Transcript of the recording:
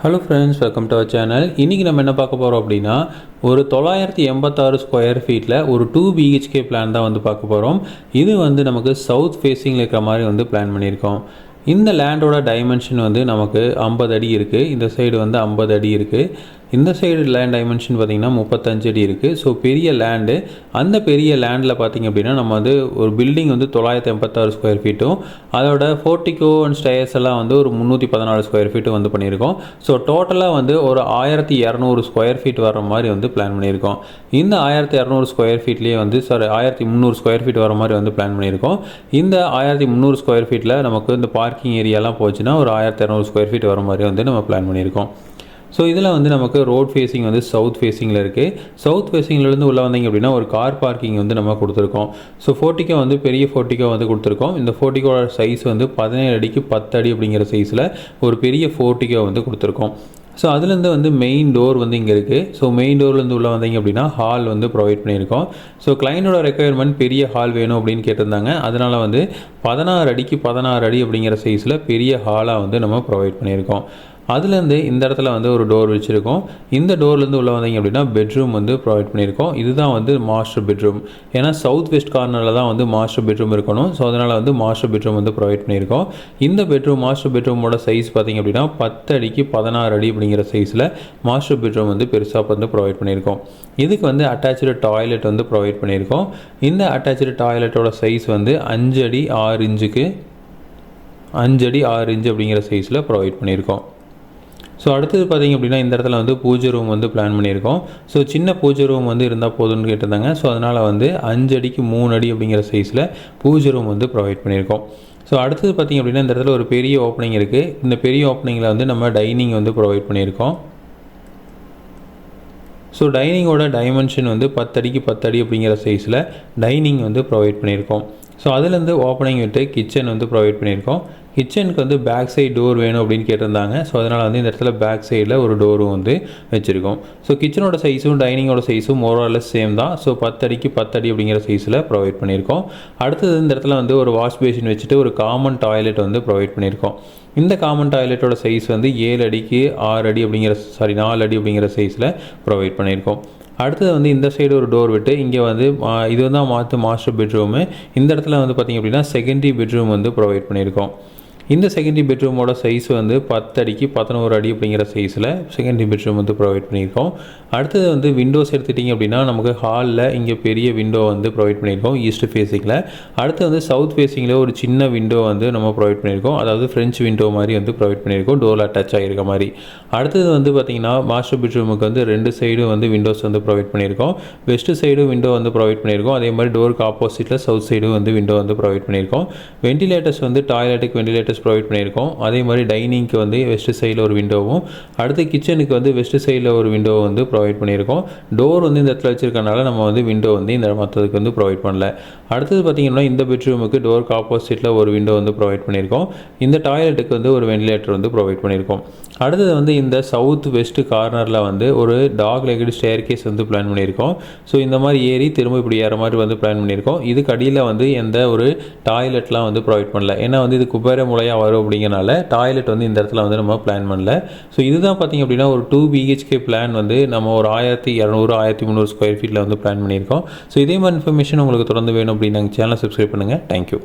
Hello friends welcome to our channel இன்றைக்கி நம்ம என்ன பார்க்க போகிறோம் அப்படின்னா ஒரு தொள்ளாயிரத்தி எண்பத்தாறு ஸ்கொயர் ஃபீட்டில் ஒரு டூ பிஹெச்கே பிளான் தான் வந்து பார்க்க போகிறோம் இது வந்து நமக்கு சவுத் ஃபேஸிங்கில் இருக்கிற மாதிரி வந்து பிளான் பண்ணியிருக்கோம். இந்த லேண்டோட டைமென்ஷன் வந்து நமக்கு ஐம்பது அடி இருக்குது இந்த சைடு வந்து ஐம்பது அடி இருக்குது இந்த சைடு லேண்ட் டைமென்ஷன் பார்த்திங்கன்னா முப்பத்தஞ்சு அடி இருக்குது ஸோ பெரிய லேண்டு அந்த பெரிய லேண்டில் பார்த்திங்க அப்படின்னா நம்ம வந்து ஒரு பில்டிங் வந்து தொள்ளாயிரத்தி எண்பத்தாறு ஸ்கொயர் ஃபீட்டும் அதோட ஃபோர்ட்டிகோ அண்ட் ஸ்டேயர்ஸ் எல்லாம் வந்து ஒரு முந்நூற்றி பதினாலு ஸ்கொயர் ஃபீட்டு வந்து பண்ணியிருக்கோம். ஸோ டோட்டலாக வந்து ஒரு ஆயிரத்தி இரநூறு ஸ்கொயர் ஃபீட் வர மாதிரி வந்து பிளான் பண்ணியிருக்கோம். இந்த ஆயிரத்தி இரநூறு ஸ்கொயர் ஃபீட்லேயே வந்து சாரி ஆயிரத்தி முந்நூறு ஸ்கொயர் ஃபீட் வர மாதிரி வந்து பிளான் பண்ணியிருக்கோம். இந்த ஆயிரத்தி முந்நூறு ஸ்கொயர் ஃபீட்டில் நமக்கு இந்த பார்க்கிங் ஏரியாலாம் போச்சுன்னா ஒரு ஆயிரத்தி இரநூறு ஸ்கொயர் ஃபீட் வர மாதிரி வந்து நம்ம பிளான் பண்ணியிருக்கோம். ஸோ இதில் வந்து நமக்கு ரோட் ஃபேஸிங் வந்து சவுத் ஃபேஸிங்கில் இருக்குது சவுத் ஃபேஸிங்லேருந்து உள்ளே வந்தீங்க அப்படின்னா ஒரு கார் பார்க்கிங் வந்து நம்ம கொடுத்துருக்கோம். ஸோ ஃபோர்ட்டிக்கோ வந்து பெரிய ஃபோர்ட்டிக்கோ வந்து கொடுத்துருக்கோம். இந்த ஃபோர்ட்டிக்கோட சைஸ் வந்து பதினேழு அடிக்கு பத்து அடி அப்படிங்கிற சைஸில் ஒரு பெரிய ஃபோர்ட்டிக்கோ வந்து கொடுத்துருக்கோம். ஸோ அதுலேருந்து வந்து மெயின் டோர் வந்து இங்கே இருக்குது ஸோ மெயின் டோர்லேருந்து உள்ளே வந்தீங்க அப்படின்னா ஹால் வந்து ப்ரொவைட் பண்ணியிருக்கோம். ஸோ கிளைண்டோட ரெக்குயர்மெண்ட் பெரிய ஹால் வேணும் அப்படின்னு கேட்டிருந்தாங்க. அதனால் வந்து பதினாறு அடிக்கு பதினாறு அடி அப்படிங்கிற சைஸில் பெரிய ஹாலாக வந்து நம்ம ப்ரொவைட் பண்ணியிருக்கோம். அதுலேருந்து இந்த இடத்துல வந்து ஒரு டோர் வச்சுருக்கோம். இந்த டோர்லேருந்து உள்ளே வந்தீங்க அப்படின்னா பெட்ரூம் வந்து ப்ரொவைட் பண்ணியிருக்கோம். இதுதான் வந்து மாஸ்டர் பெட்ரூம் ஏன்னா சவுத் வெஸ்ட் கார்னரில் தான் வந்து மாஸ்டர் பெட்ரூம் இருக்கணும். ஸோ அதனால் வந்து மாஸ்டர் பெட்ரூம் வந்து ப்ரொவைட் பண்ணியிருக்கோம். இந்த பெட்ரூம் மாஸ்டர் பெட்ரூமோட சைஸ் பார்த்திங்க அப்படின்னா பத்து அடிக்கு பதினாறு அடி அப்படிங்கிற சைஸில் மாஸ்டர் பெட்ரூம் வந்து பெருசாக வந்து ப்ரொவைட் பண்ணியிருக்கோம். இதுக்கு வந்து அட்டாச்சு டாய்லெட் வந்து ப்ரொவைட் பண்ணியிருக்கோம். இந்த அட்டாச்சு டாய்லெட்டோட சைஸ் வந்து அஞ்சு அடி ஆறு இன்ச்சுக்கு அஞ்சடி ஆறு இன்ச்சு அப்படிங்கிற சைஸில் ப்ரொவைட் பண்ணியிருக்கோம். ஸோ அடுத்தது பார்த்திங்க அப்படின்னா இந்த இடத்துல வந்து பூஜை ரூம் வந்து பிளான் பண்ணியிருக்கோம். ஸோ சின்ன பூஜை ரூம் வந்து இருந்தால் போதும்னு கேட்டிருந்தாங்க. ஸோ அதனால் வந்து அஞ்சு அடிக்கு மூணு அடி அப்படிங்கிற சைஸில் பூஜை ரூம் வந்து ப்ரொவைட் பண்ணியிருக்கோம். ஸோ அடுத்தது பார்த்திங்க அப்படின்னா இந்த இடத்துல ஒரு பெரிய ஓப்பனிங் இருக்குது இந்த பெரிய ஓப்பனிங்கில் வந்து நம்ம டைனிங் வந்து ப்ரொவைட் பண்ணியிருக்கோம். ஸோ டைனிங்கோட டைமென்ஷன் வந்து பத்தடிக்கு பத்தடி அப்படிங்கிற சைஸில் டைனிங் வந்து ப்ரொவைட் பண்ணியிருக்கோம். ஸோ அதுலேருந்து ஓப்பனிங் விட்டு கிச்சன் வந்து ப்ரொவைட் பண்ணியிருக்கோம். கிச்சனுக்கு வந்து பேக் சைடு டோர் வேணும் அப்படின்னு கேட்டிருந்தாங்க. ஸோ அதனால் வந்து இந்த இடத்துல பேக் சைடில் ஒரு டோரும் வந்து வச்சுருக்கோம். ஸோ கிச்சனோட சைஸும் டைனிங்கோட சைஸும் மோரலஸ் சேம் தான். ஸோ பத்தடிக்கு பத்தடி அப்படிங்கிற சைஸில் ப்ரொவைட் பண்ணியிருக்கோம். அடுத்தது இந்த இடத்துல வந்து ஒரு வாஷ் பேஷின் வச்சுட்டு ஒரு காமன் டாய்லெட் வந்து ப்ரொவைட் பண்ணியிருக்கோம். இந்த காமன் டாய்லெட்டோட சைஸ் வந்து ஏழு அடிக்கு ஆறு அடி அப்படிங்கிற சாரி நாலு அடி அப்படிங்கிற சைஸில் ப்ரொவைட் பண்ணியிருக்கோம். அடுத்தது வந்து இந்த சைடு ஒரு டோர் விட்டு இங்கே வந்து இது தான் மாற்று மாஸ்டர் பெட்ரூமு இந்த இடத்துல வந்து பார்த்திங்க அப்படின்னா செகண்டரி பெட்ரூம் வந்து ப்ரொவைட் பண்ணியிருக்கோம். இந்த செகண்டரி பெட்ரூமோட சைஸ் வந்து பத்து அடிக்கு பதினோரு அடி அப்படிங்கிற சைஸில் செகண்டரி பெட்ரூம் வந்து ப்ரொவைட் பண்ணியிருக்கோம். அடுத்தது வந்து விண்டோஸ் எடுத்துட்டிங்க அப்படின்னா நமக்கு ஹாலில் இங்கே பெரிய விண்டோ வந்து ப்ரொவைட் பண்ணியிருக்கோம் ஈஸ்ட் ஃபேஸிங்கில் அடுத்து வந்து சவுத் ஃபேஸிங்கில் ஒரு சின்ன விண்டோ வந்து நம்ம ப்ரொவைட் பண்ணியிருக்கோம். அதாவது ஃப்ரெஞ்ச் விண்டோ மாதிரி வந்து ப்ரொவைட் பண்ணியிருக்கோம் டோரில் அட்டாச் ஆகிருக்க மாதிரி. அடுத்தது வந்து பார்த்திங்கன்னா மாஸ்டர் பெட்ரூமுக்கு வந்து ரெண்டு சைடும் வந்து விண்டோஸ் வந்து ப்ரொவைட் பண்ணியிருக்கோம். வெஸ்ட் சைடும் விண்டோ வந்து ப்ரொவைட் பண்ணியிருக்கோம். அதே மாதிரி டோருக்கு ஆப்போசிட்டில் சவுத் சைடும் வந்து விண்டோ வந்து ப்ரொவைட் பண்ணியிருக்கோம். வெண்டிலேட்டர்ஸ் வந்து டாய்லெட்டுக்கு வெண்டிலேட்டர்ஸ் ஸ்பேஸ் ப்ரொவைட் பண்ணியிருக்கோம். அதே மாதிரி டைனிங்க்கு வந்து வெஸ்ட் சைடில் ஒரு விண்டோவும் அடுத்து கிச்சனுக்கு வந்து வெஸ்ட் சைடில் ஒரு விண்டோ வந்து ப்ரொவைட் பண்ணியிருக்கோம். டோர் வந்து இந்த இடத்துல வச்சிருக்கனால நம்ம வந்து விண்டோ வந்து இந்த மற்றதுக்கு வந்து ப்ரொவைட் பண்ணல. அடுத்தது பார்த்திங்கன்னா இந்த பெட்ரூமுக்கு டோருக்கு ஆப்போசிட்டில் ஒரு விண்டோ வந்து ப்ரொவைட் பண்ணியிருக்கோம். இந்த டாய்லெட்டுக்கு வந்து ஒரு வெண்டிலேட்டர் வந்து ப்ரொவைட் பண்ணியிருக்கோம். அடுத்தது வந்து இந்த சவுத் வெஸ்ட் கார்னரில் வந்து ஒரு டாக் லெக்டு ஸ்டேர் கேஸ் வந்து பிளான் பண்ணியிருக்கோம். ஸோ இந்த மாதிரி ஏறி திரும்ப இப்படி ஏற மாதிரி வந்து பிளான் பண்ணியிருக்கோம். இதுக்கு அடியில் வந்து எந்த ஒரு டாய்லெட்லாம் வந்து ப்ரொவைட் பண்ணல. ஏன்னா வந்து இது குபேர மூலையாக வரும் அப்படிங்கிறனால டாய்லெட் வந்து இந்த இடத்துல வந்து நம்ம பிளான் பண்ணல. ஸோ இதுதான் பார்த்திங்க அப்படின்னா ஒரு டூ பிஹெச்கே பிளான் வந்து நம்ம ஒரு ஆயிரத்தி இரநூறு ஆயிரத்தி முந்நூறு ஸ்கொயர் ஃபீட்டில் வந்து பிளான் பண்ணியிருக்கோம். ஸோ இதே மாதிரி இன்ஃபர்மேஷன் உங்களுக்கு தொடர்ந்து வேணும் அப்படின்னு நாங்கள் சேனல் சப்ஸ்கிரைப் பண்ணுங்கள் தேங்க்யூ